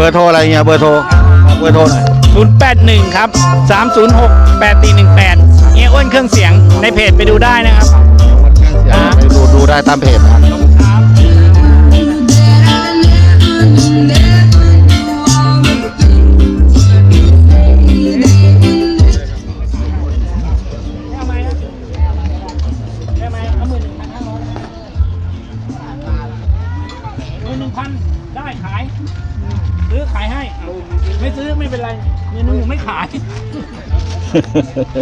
บอร์โทรอะไรเงี้ยเบอร์โทรเบอร์โทรหน่อย081 ครับ 306 8418เฮียอ้วนเครื่องเสียงในเพจไปดูได้นะครับไปดูดูได้ตามเพจนะครับ ได้ขาย ซื้อขายให้ ไม่ซื้อไม่เป็นไรเมนูไม่ขาย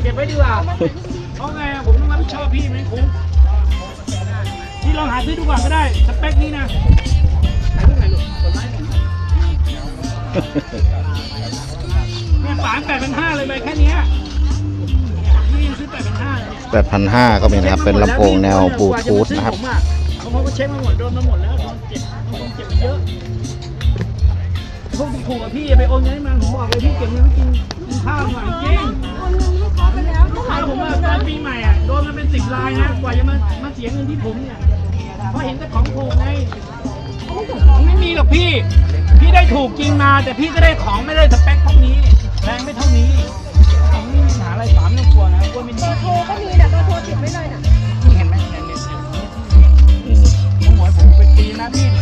เก็บไว้ดีกว่าเพราะไงอะผมต้องรับผิดชอบพี่ไม่คุ้มพี่ลองหาซื้อดูก่อนก็ได้ สเปคนี้นะถ่ายรูปไหนอยลูกกดไลค์หน่อยแม่ป๋าแปดพันห้าเลยไปแค่เนี้ยพี่ยังซื้อแปดพันห้าเลยเนี่ยแปดพันห้าก็มีนะครับ เป็นลำโพงแนวบลูทูธนะครับ เขาก็เช็คมาหมดโดนมาหมดแล้วโดนเจ็บโดนเจ็บเยอะพวกถูกกับพี่ไปโอนเงินให้มันผมบอกเลยพี่เก็บเงินไว้กินข้าวหน่อยจริงลูกค้าวผมอะตอนปีใหม่อะโดนมาเป็นสิบรายนะกว่าจะมามาเสียเงินที่ผมเนี่ยเพราะเห็นแต่ของถูกไงไม่มีหรอกพี่ พี่ได้ถูกจริงมา แต่พี่ก็ได้ของไม่ได้สเปคเท่านี้แรงไม่เท่านี้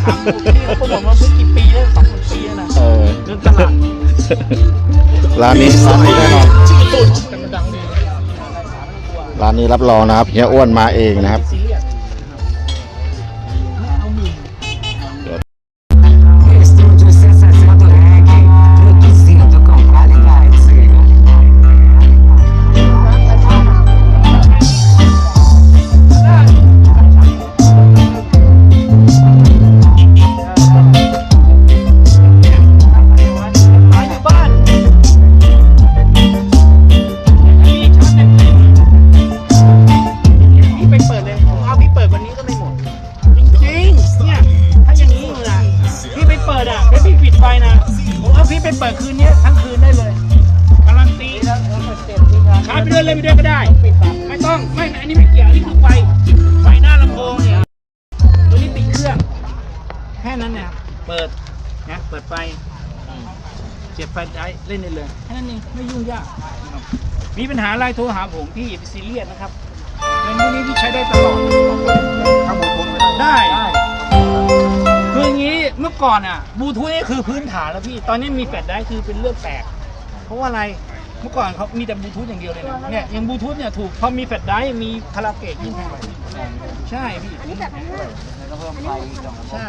นะพี่ถามผมพี่เขาบอกว่าเพิ่งกี่ปีแล้วสองสามปีแล้วนะเออเรื่องตลาดร้านนี้ร้านนี้แน่นอนร้านนี้รับรองนะครับเฮียอ้วนมาเองนะครับ ซีเรียส ไปเปิดคืนนี้ทั้งคืนได้เลยการันตีขายไปเรื่อยเลยไปเรื่อยก็ได้ ไม่ต้อง ไม่ อันนี้ไม่เกี่ยวอันนี้คือไฟ ไฟหน้าลำโพงเนี่ย ตัวนี้ติดเครื่อง แค่นั้นเนี่ยเปิดนะเปิดไฟเสียบไฟได้เล่นได้เลย แค่นั้นเอง ไม่ยุ่งยากนะครับมีปัญหาอะไรโทรหาผมพี่อย่าไปซีเรียสนะครับเงินพวกนี้ ก่อนอะบลูทูธนี่คือพื้นฐานแล้วพี่ตอนนี้มีแฟลชได้คือเป็นเรื่องแปลกเพราะว่าอะไรเมื่อก่อนเขามีแต่บลูทูธอย่างเดียวเลยนะเนี่ยอย่างบลูทูธเนี่ยถูกพอมีแฟลชได้มีคาราโอเกะยิ่งแพงกว่าใช่พี่ใช่